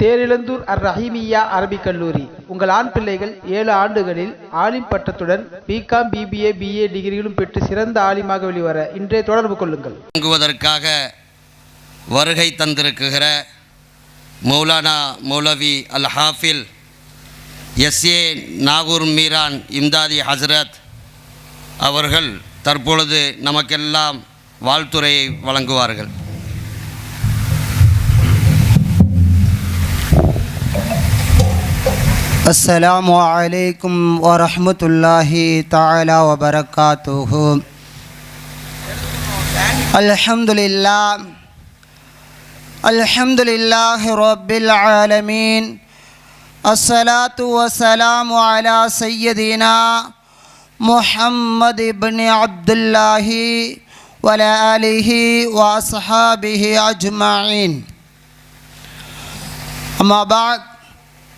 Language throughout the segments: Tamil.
தேரிழந்தூர் அர் ரஹீமியா அரபிக் கல்லூரி. உங்கள் ஆண் பிள்ளைகள் ஏழு ஆண்டுகளில் ஆலிம் பட்டத்துடன் பிகாம் பிபிஏ பிஏ டிகிரிகளும் பெற்று சிறந்த ஆலிமாக வெளிவர இன்றே தொடர்பு கொள்ளுங்கள். வழங்குவதற்காக வருகை தந்திருக்குகிற மௌலானா மௌலவி அல் ஹாஃபில் எஸ்ஏ நாகூர் மீரான் இம்தாதி ஹஸ்ரத் அவர்கள் தற்பொழுது நமக்கெல்லாம் வாழ்த்துறையை வழங்குவார்கள். السلام عليكم ورحمة الله تعالى وبركاته. الحمد لله. الحمد لله رب العالمين. الصلاة والسلام على سيدنا محمد بن عبد الله وعلى آله وأصحابه أجمعين. أما بعد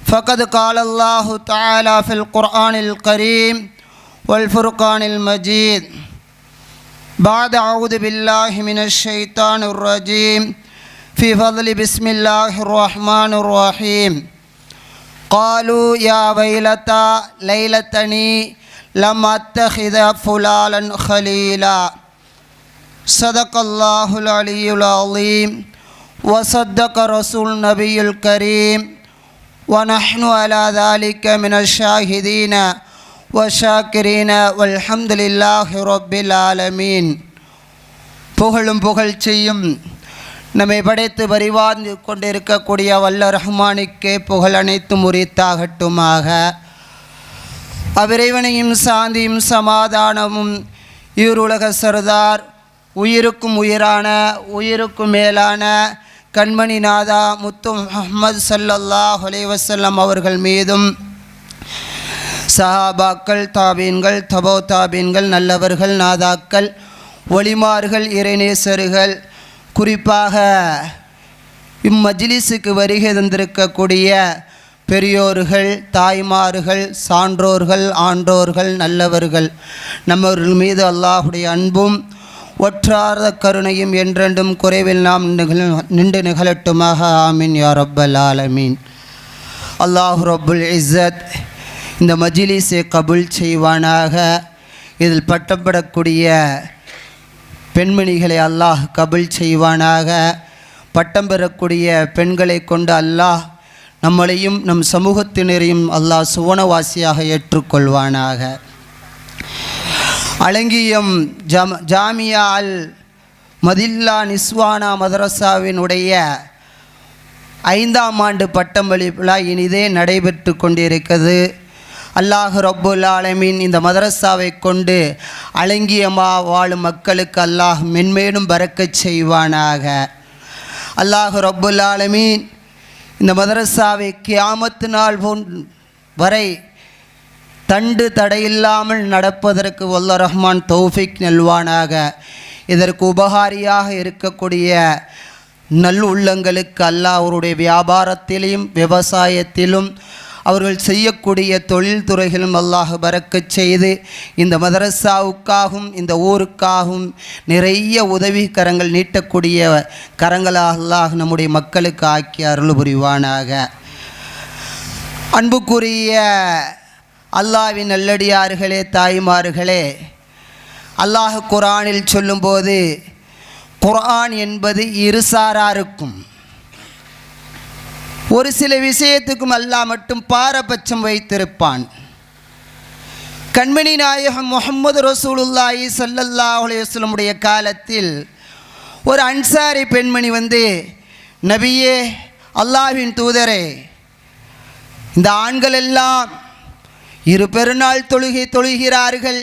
فقد قال الله تعالى في القرآن الكريم والفرقان المجيد. بعد أعوذ بالله من الشيطان الرجيم. في فضل بسم الله الرحمن الرحيم. قالوا يا ويلتى ليلتني لم أتخذ فلالا خليلا. صدق الله العلي العظيم. وصدق رسول النبي الكريم. ونحن على ذلك من الشاهدين والشاكرين والحمد لله رب العالمين புகழும் புகழ்ச்சியும் நம்மை படைத்து பரிவார்ந்து கொண்டிருக்கக்கூடிய வல்ல ரஹ்மானுக்கே புகழ் அனைத்தும் உரித்தாகட்டுமாக அவ்விறைவனையும் சாந்தியும் சமாதானமும் ஈருலக சர்தார் உயிருக்கும் உயிரான உயிருக்கும் மேலான கண்மணி நாதா முத்து முஹம்மது சல்லல்லா ஹொலைவசல்லம் அவர்கள் மீதும் சஹாபாக்கள் தாபீன்கள் தபோ தாபீன்கள் நல்லவர்கள் நாதாக்கள் ஒளிமார்கள் இறைநேசர்கள் குறிப்பாக இம்மஜிலிஸுக்கு வருகை தந்திருக்கக்கூடிய பெரியோர்கள் தாய்மார்கள் சான்றோர்கள் ஆன்றோர்கள் நல்லவர்கள் நம்மவர்கள் மீது அல்லாஹுடைய அன்பும் ஒற்றாத கருணையும் என்றென்றும் குறைவில் நாம் நிகழ் நின்று நிகழட்டுமாக. ஆமீன் யா ரப்பல் ஆலமீன். அல்லாஹ் ரப்புல் இஸ்ஸத் இந்த மஜிலிஸை கபுல் செய்வானாக. இதில் பட்டப்படக்கூடிய பெண்மணிகளை அல்லாஹ் கபுல் செய்வானாக. பட்டம் பெறக்கூடிய பெண்களை கொண்டு அல்லாஹ் நம்மளையும் நம் சமூகத்தினரையும் அல்லாஹ் சுவனவாசியாக ஏற்றுக்கொள்வானாக. அலங்கியம் ஜம் ஜாமியா அல் மதில்லா நிஸ்வானா மதரசாவினுடைய ஐந்தாம் ஆண்டு பட்டம் விழா இனிதே நடைபெற்று கொண்டிருக்கிறது. அல்லாஹ் ரப்புல் ஆலமீன் இந்த மதரசாவை கொண்டு அலங்கியமா வாழும் மக்களுக்கு அல்லாஹ் மென்மேலும் பறக்கச் செய்வானாக. அல்லாஹ் ரப்புல் ஆலமீன் இந்த மதரசாவை கியாமத்து நாள் போன் வரை தண்டு தடையில்லாமல் நடப்பதற்கு வல்ல ரஹ்மான் தௌஃபிக் நல்வானாக. இதற்கு உபகாரியாக இருக்கக்கூடிய நல்லுள்ளங்களுக்கு அல்லாஹ் அவருடைய வியாபாரத்திலும் விவசாயத்திலும் அவர்கள் செய்யக்கூடிய தொழில் துறைகளும் அல்லாஹ் பறக்கச் செய்து இந்த மதரசாவுக்காகவும் இந்த ஊருக்காகவும் நிறைய உதவி கரங்கள் நீட்டக்கூடிய கரங்களாக அல்லாஹ் நம்முடைய மக்களுக்கு ஆக்கி அருள் புரிவானாக. அன்புக்குரிய அல்லாவின் நல்லடியார்களே தாய்மார்களே அல்லாஹ் குரானில் சொல்லும்போது குரான் என்பது இருசாராருக்கும் ஒரு சில விஷயத்துக்கும் அல்லாஹ் மட்டும் பாரபட்சம் வைத்திருப்பான். கண்மணி நாயகம் முகமது ரசூலுல்லாஹி ஸல்லல்லாஹு அலைஹி காலத்தில் ஒரு அன்சாரி பெண்மணி வந்து நபியே அல்லாஹ்வின் தூதரே இந்த ஆண்கள் எல்லாம் இரு பெருநாள் தொழுகை தொழுகிறார்கள்.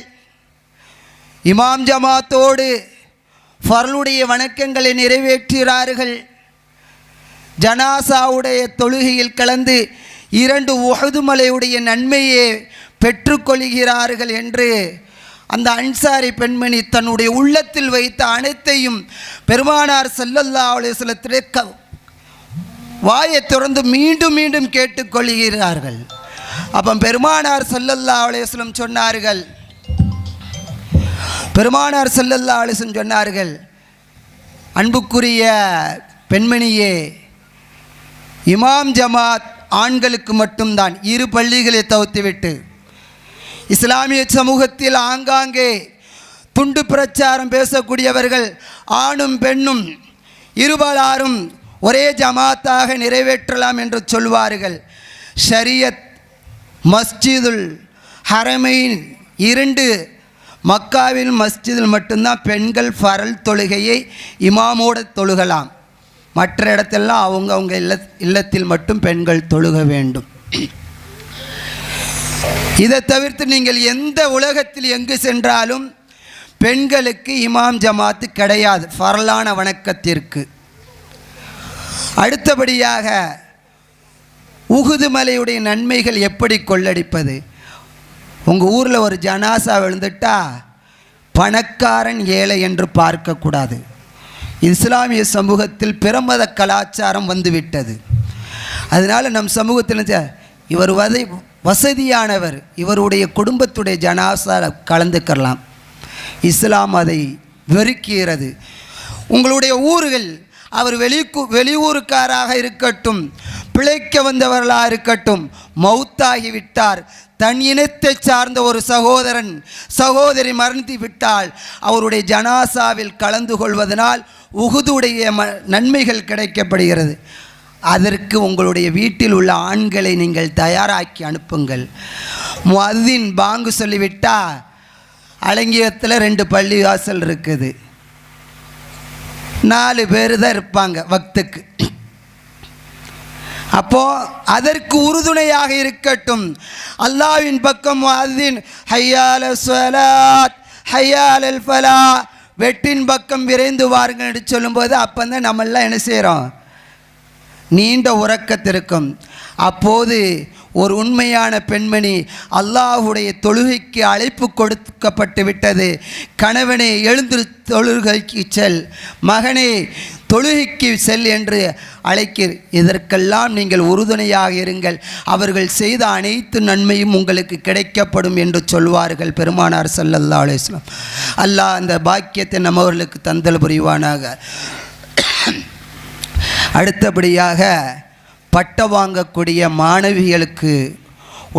இமாம் ஜமாத்தோடு ஃபர்லுடைய வணக்கங்களை நிறைவேற்றுகிறார்கள். ஜனாசாவுடைய தொழுகையில் கலந்து இரண்டு உகதுமலையுடைய நன்மையை பெற்றுக்கொள்கிறார்கள் என்று அந்த அன்சாரி பெண்மணி தன்னுடைய உள்ளத்தில் வைத்த அனைத்தையும் பெருமானார் செல்லல்லா அலுவலத்திலே க வாயை திறந்து மீண்டும் மீண்டும் கேட்டுக்கொள்கிறார்கள். அப்போ பெருமானார் செல்லல்லா அலுவலம் சொன்னார்கள். பெருமானார் செல்லல்லா அலிசன் சொன்னார்கள் அன்புக்குரிய பெண்மணியே இமாம் ஜமாத் ஆண்களுக்கு மட்டும்தான் இரு பள்ளிகளை தவிர்த்துவிட்டு இஸ்லாமிய சமூகத்தில் ஆங்காங்கே துண்டு பிரச்சாரம் பேசக்கூடியவர்கள் ஆணும் பெண்ணும் இருபலாரும் ஒரே ஜமாத்தாக நிறைவேற்றலாம் என்று சொல்வார்கள். ஷரியத் மஸ்ஜிதுல் ஹரமையின் இரண்டு மக்காவில் மஸ்ஜிதில் மட்டும்தான் பெண்கள் ஃபரல் தொழுகையை இமாமோடு தொழுகலாம். மற்ற இடத்தெல்லாம் அவங்க அவங்க இல்ல இல்லத்தில் மட்டும் பெண்கள் தொழுக வேண்டும். இதை தவிர்த்து நீங்கள் எந்த உலகத்தில் எங்கு சென்றாலும் பெண்களுக்கு இமாம் ஜமாத்து கிடையாது ஃபரலான வணக்கத்திற்கு. அடுத்தபடியாக உகுது மலையுடைய நன்மைகள் எப்படி கொள்ளடிப்பது? உங்கள் ஊரில் ஒரு ஜனாசா விழுந்துட்டா பணக்காரன் ஏழை என்று பார்க்கக்கூடாது. இஸ்லாமிய சமூகத்தில் பிரமத கலாச்சாரம் வந்துவிட்டது. அதனால் நம் சமூகத்தில் இவர் வதை வசதியானவர். இவருடைய குடும்பத்துடைய ஜனாசா கலந்துக்கலாம் இஸ்லாம் அதை வெறுக்கிறது. உங்களுடைய ஊர்கள் அவர் வெளிக்கு வெளியூருக்காராக இருக்கட்டும் பிழைக்க வந்தவர்களாக இருக்கட்டும் மௌத்தாகி விட்டார். தன் இனத்தை சார்ந்த ஒரு சகோதரன் சகோதரி மரணித்து விட்டால் அவருடைய ஜனாசாவில் கலந்து கொள்வதனால் உகுதுடைய ம நன்மைகள் கிடைக்கப்படுகிறது. அதற்கு உங்களுடைய வீட்டில் உள்ள ஆண்களை நீங்கள் தயாராக்கி அனுப்புங்கள். முஅத்தின் பாங்கு சொல்லிவிட்டா அலங்கியத்தில் ரெண்டு பள்ளி வாசல் இருக்குது. நாலு பேர் தான் இருப்பாங்க வக்துக்கு. அப்போ அதற்கு உறுதுணையாக இருக்கட்டும். அல்லாவின் பக்கம் அதின் ஹையால ஸலாத் ஹையாலல் ஃபலா வெட்டின் பக்கம் விரைந்து வாருங்கள் என்று சொல்லும்போது அப்போ தான் நம்மெல்லாம் என்ன செய்கிறோம் நீண்ட உறக்கத்திற்கும். அப்போது ஒரு உண்மையான பெண்மணி அல்லாஹுடைய தொழுகைக்கு அழைப்பு கொடுக்கப்பட்டு விட்டது. கணவனே எழுந்து தொழுகைக்கு செல். மகனே தொழுகைக்கு செல் என்று அழைக்கிற இதற்கெல்லாம் நீங்கள் உறுதுணையாக இருங்கள். அவர்கள் செய்த அனைத்து நன்மையும் உங்களுக்கு கிடைக்கப்படும் என்று சொல்வார்கள் பெருமானார் சல்லல்லா அலுவலாம் அல்லாஹ் அந்த பாக்கியத்தை நம்மவர்களுக்கு தந்தல் புரிவானாக. அடுத்தபடியாக பட்டம் வாங்கக்கூடிய மாணவிகளுக்கு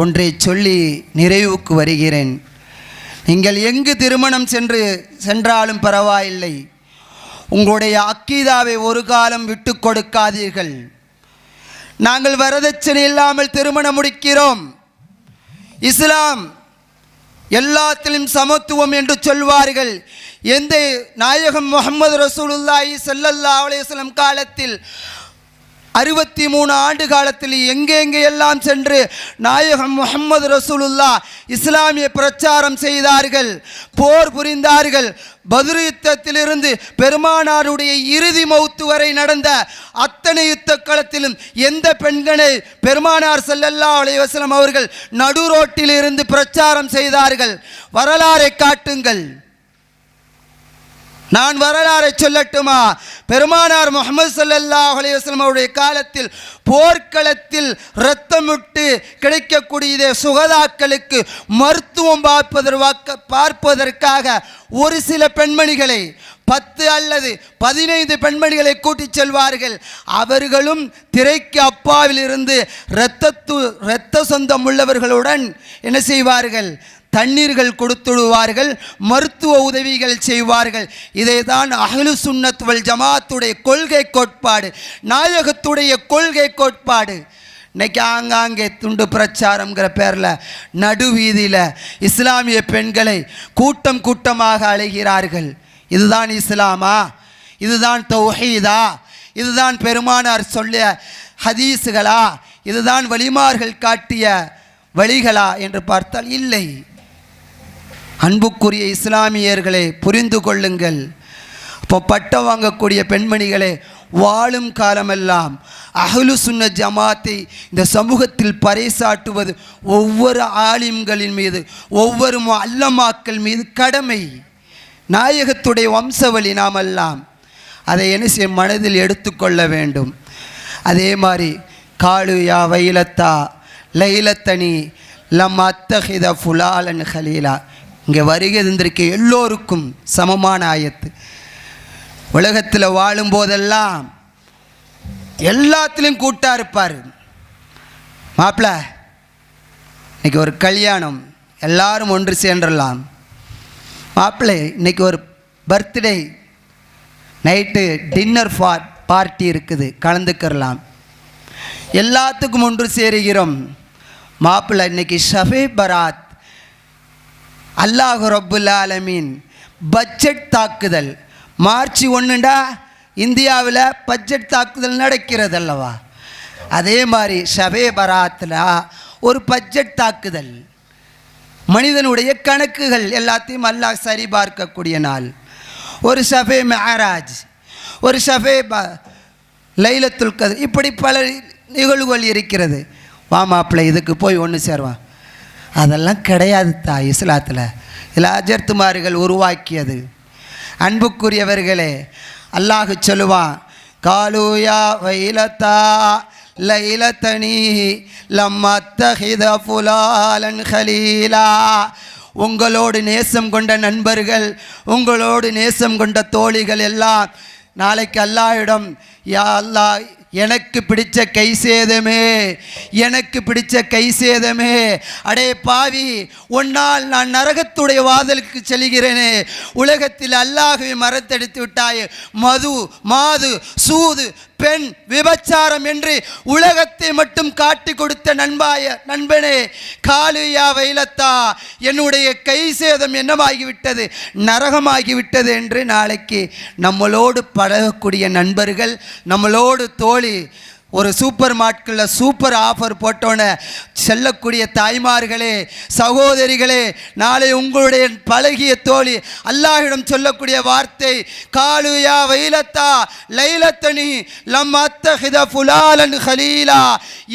ஒன்றை சொல்லி நிறைவுக்கு வருகிறேன். நீங்கள் எங்கு திருமணம் சென்று சென்றாலும் பரவாயில்லை. உங்களுடைய அக்கீதாவை ஒரு காலம் விட்டு கொடுக்காதீர்கள். நாங்கள் வரதட்சணை இல்லாமல் திருமணம் முடிக்கிறோம். இஸ்லாம் எல்லாத்திலும் சமத்துவம் என்று சொல்வார்கள். எந்த நாயகம் முகமது ரசூலுல்லாஹி செல்லல்லா அலைஹி காலத்தில் அறுபத்தி மூணு ஆண்டு காலத்தில் எங்கெங்கே எல்லாம் சென்று நாயகம் முகமது ரசூலுல்லா இஸ்லாமிய பிரச்சாரம் செய்தார்கள் போர் புரிந்தார்கள் பத்ரு யுத்தத்திலிருந்து பெருமானாருடைய இறுதி மௌத்து வரை நடந்த அத்தனை யுத்த களத்திலும் எந்த பெண்களை பெருமானார் செல்லல்லா அலைஹி அவர்கள் நடுரோட்டில் இருந்து பிரச்சாரம் செய்தார்கள்? வரலாறை காட்டுங்கள். நான் வரலாறை சொல்லட்டுமா? பெருமானார் முகமது சல்லா அலைஹி அவருடைய காலத்தில் போர்க்களத்தில் இரத்தமிட்டு கிடைக்கக்கூடிய சுகதாக்களுக்கு மருத்துவம் பார்ப்பதற்கு பார்ப்பதற்காக ஒரு சில பெண்மணிகளை பத்து அல்லது பதினைந்து பெண்மணிகளை கூட்டிச் செல்வார்கள். அவர்களும் திரைக்கு அப்பாவில் இருந்து இரத்தத்து இரத்த சொந்தம் உள்ளவர்களுடன் என்ன செய்வார்கள்? தண்ணீர்கள் கொடுத்துடுவார்கள் மருத்துவ உதவிகள் செய்வார்கள். இதை தான் அகலு சுண்ணத்துவல் ஜமாத்துடைய கொள்கை கோட்பாடு நாயகத்துடைய கொள்கை கோட்பாடு. இன்னைக்கு ஆங்காங்கே துண்டு பிரச்சாரங்கிற பேரில் நடுவீதியில் இஸ்லாமிய பெண்களை கூட்டம் கூட்டமாக அழைகிறார்கள். இதுதான் இஸ்லாமா? இதுதான் தௌஹீதா? இதுதான் பெருமானார் சொல்லிய ஹதீஸுகளா இதுதான் வலிமார்கள் காட்டிய வழிகளா என்று பார்த்தால் இல்லை. அன்புக்குரிய இஸ்லாமியர்களை புரிந்து கொள்ளுங்கள். இப்போ பட்டம் வாங்கக்கூடிய பெண்மணிகளே வாழும் காலமெல்லாம் அகலு சுன்ன ஜமாத்தை இந்த சமூகத்தில் பறைசாட்டுவது ஒவ்வொரு ஆலிம்களின் மீது ஒவ்வொரு அல்லமாக்கள் மீது கடமை. நாயகத்துடைய வம்சவழி நாமெல்லாம் அதை என்ன செய்ய மனதில் எடுத்துக்கொள்ள வேண்டும். அதே மாதிரி காலு யா வைலத்தா லைலத்தனி லம் அத்தஹித ஃபுலாலன் ஹலீலா. இங்கே வருகை தந்திருக்க எல்லோருக்கும் சமமான ஆயத்து. உலகத்தில் வாழும் போதெல்லாம் எல்லாத்துலேயும் கூட்டாக இருப்பார். மாப்பிள்ள இன்னைக்கு ஒரு கல்யாணம் எல்லாரும் ஒன்று சேர்ந்துடலாம். மாப்பிள்ளை இன்னைக்கு ஒரு birthday night dinner for party இருக்குது கலந்துக்கிறலாம். எல்லாத்துக்கும் ஒன்று சேருகிறோம். மாப்பிள்ளை இன்னைக்கு ஷஃபே பராத் அல்லாஹ் ரப்புல் ஆலமீன். பட்ஜெட் தாக்குதல். மார்ச் ஒன்றுண்டா இந்தியாவில் பட்ஜெட் தாக்குதல் நடக்கிறது அல்லவா அதே மாதிரி ஷபே பராத்தில் ஒரு பட்ஜெட் தாக்குதல். மனிதனுடைய கணக்குகள் எல்லாத்தையும் அல்லாஹ் சரிபார்க்கக்கூடிய நாள். ஒரு ஷபே மெஹராஜ் ஒரு ஷபே ப லைலத்துல்கதர் இப்படி பல நிகழ்வுகள் இருக்கிறது. வா மாப்பிள்ளை இதுக்கு போய் ஒன்று சேருவான். அதெல்லாம் கிடையாது தா இஸ்லாத்தில் இதில் அஜர்த்துமார்கள் உருவாக்கியது. அன்புக்குரியவர்களே அல்லாஹ் சொல்லுவான் காலூயா வைலத்தா லைலத்தனி லம்மத்தஹித ஃபுலாலன் ஹலீலா. உங்களோடு நேசம் கொண்ட நண்பர்கள் உங்களோடு நேசம் கொண்ட தோழிகள் எல்லாம் நாளைக்கு அல்லாஹிடம் யா அல்லா எனக்கு பிடிச்ச கை சேதமே எனக்கு பிடிச்ச கை சேதமே. அடே பாவி உன்னால் நான் நரகத்துடைய வாதலுக்கு செல்கிறேனே. உலகத்தில் அல்லாகவே மரத்தெடுத்து விட்டாய். மது மாது சூது பெண் விபச்சாரம் என்று உலகத்தை மட்டும் காட்டி கொடுத்த நண்பாய நண்பனே காலியா வைலத்தா என்னுடைய கை சேதம் என்னமாகிவிட்டது நரகமாகிவிட்டது என்று நாளைக்கு நம்மளோடு பழகக்கூடிய நண்பர்கள் நம்மளோடு தோழி ஒரு சூப்பர் மார்க்கெட்டில் சூப்பர் ஆஃபர் போட்டோன்னே செல்லக்கூடிய தாய்மார்களே சகோதரிகளே நாளை உங்களுடைய பழகிய தோழி அல்லாஹிடம் சொல்லக்கூடிய வார்த்தை காலுயா வைலத்தா லைலத்தனி லம் அத்தஹித ஃபுலாலன் ஹலீலா.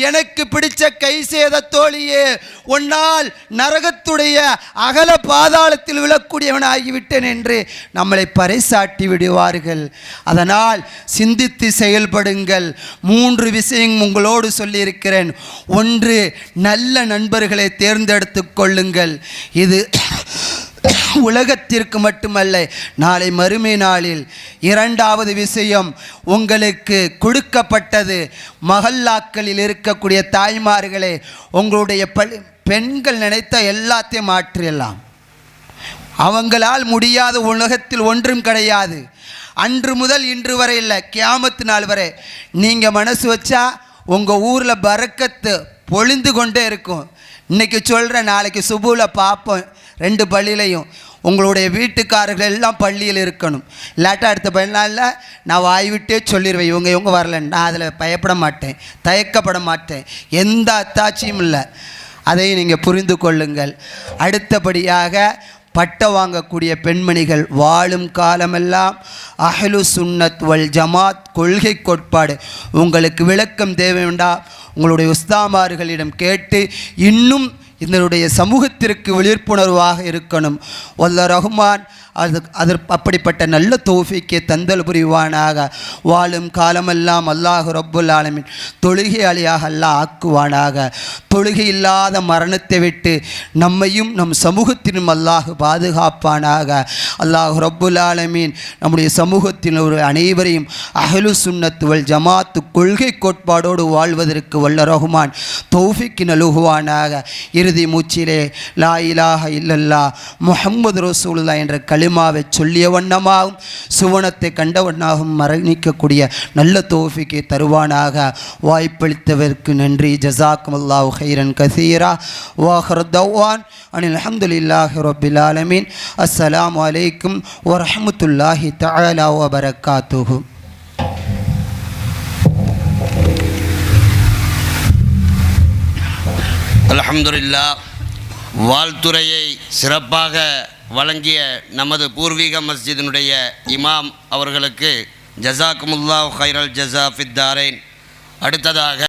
எனக்கு பிடிச்ச கை சேத தோழியே உன்னால் நரகத்துடைய அகல பாதாளத்தில் விழக்கூடியவனாகிவிட்டேன் என்று நம்மளை பறைசாட்டி விடுவார்கள். அதனால் சிந்தித்து செயல்படுங்கள். மூன்று விஷயம் உங்களோடு சொல்லியிருக்கிறேன். ஒன்று நல்ல நண்பர்களை தேர்ந்தெடுத்து கொள்ளுங்கள். இது உலகத்திற்கு மட்டுமல்ல நாளை மறுமை நாளில். இரண்டாவது விஷயம் உங்களுக்கு கொடுக்கப்பட்டது மகல்லாக்களில் இருக்கக்கூடிய தாய்மார்களே உங்களுடைய பள்ளி பெண்கள் நினைத்த எல்லாத்தையும் மாற்றிடலாம். அவங்களால் முடியாத உலகத்தில் ஒன்றும் கிடையாது. அன்று முதல் இன்று வரை இல்லை கியாமத்து நாள் வரை. நீங்கள் மனசு வச்சா உங்கள் ஊரில் பறக்கத்து பொழிந்து கொண்டே இருக்கும். இன்றைக்கி சொல்கிறேன் நாளைக்கு சுபுவில் பார்ப்போம் ரெண்டு பள்ளியிலையும். உங்களுடைய வீட்டுக்காரர்கள் எல்லாம் பள்ளியில் இருக்கணும். இல்லாட்டா அடுத்த பதினாலில் நான் வாய் விட்டே சொல்லிடுவேன் இவங்க இவங்க வரல நான் அதில் பயப்பட மாட்டேன் தயக்கப்பட மாட்டேன். எந்த அத்தாட்சியும் இல்லை. அதை நீங்கள் புரிந்து கொள்ளுங்கள். அடுத்தபடியாக பட்ட வாங்கக்கூடிய பெண்மணிகள் வாழும் காலமெல்லாம் அஹ்லு சுன்னத் வல் ஜமாத் கொள்கை கோட்பாடு. உங்களுக்கு விளக்கம் தேவைண்டா உங்களுடைய உஸ்தாமார்களிடம் கேட்டு இன்னும் இதனுடைய சமூகத்திற்கு விழிப்புணர்வாக இருக்கணும். வல்ல ரஹ்மான் அது அதற்கு அப்படிப்பட்ட நல்ல தோஃபிக்கை தந்தல் புரிவானாக. வாழும் காலமெல்லாம் அல்லாஹ் ரப்புல் ஆலமின் தொழுகையாளியாக அல்லாஹ் ஆக்குவானாக. தொழுகை இல்லாத மரணத்தை விட்டு நம்மையும் நம் சமூகத்தினும் அல்லாஹ் பாதுகாப்பானாக. அல்லாஹ் ரப்புல் ஆலமீன் நம்முடைய சமூகத்தின் ஒரு அனைவரையும் அகலு சுண்ணத்துவல் ஜமாத்து கொள்கை கோட்பாடோடு வாழ்வதற்கு வல்ல ரஹ்மான் தௌஃபிக்கு நலுகுவானாக இறுதி மூச்சிலே லா இலாஹ இல்லல்லா முஹம்மது ரசூல்லா என்ற கல் கலிமாவை சொல்லிய வண்ணமாகவும் சுவனத்தை கண்டவண்ணாகவும் மரணிக்கக்கூடிய நல்ல தோஃபிக்கு தருவானாக. வாய்ப்பளித்தவருக்கு நன்றி. ஜசாக்கும் அல்லாஹ் ஹைரன் கசீரா. வாஹர் தவான் அனில் அஹமதுல்லாஹி ரபில் ஆலமீன். அஸ்ஸலாமு அலைக்கும் வரஹமத்துல்லாஹி தஆலா வபரகாத்துஹு அல்ஹம்துலில்லா வாழ்த்துறையை சிறப்பாக வழங்கிய நமது பூர்வீக மஸ்ஜிதினுடைய இமாம் அவர்களுக்கு ஜசாக்குமுல்லா ஹைரல் ஜசா ஃபித்தாரேன் அடுத்ததாக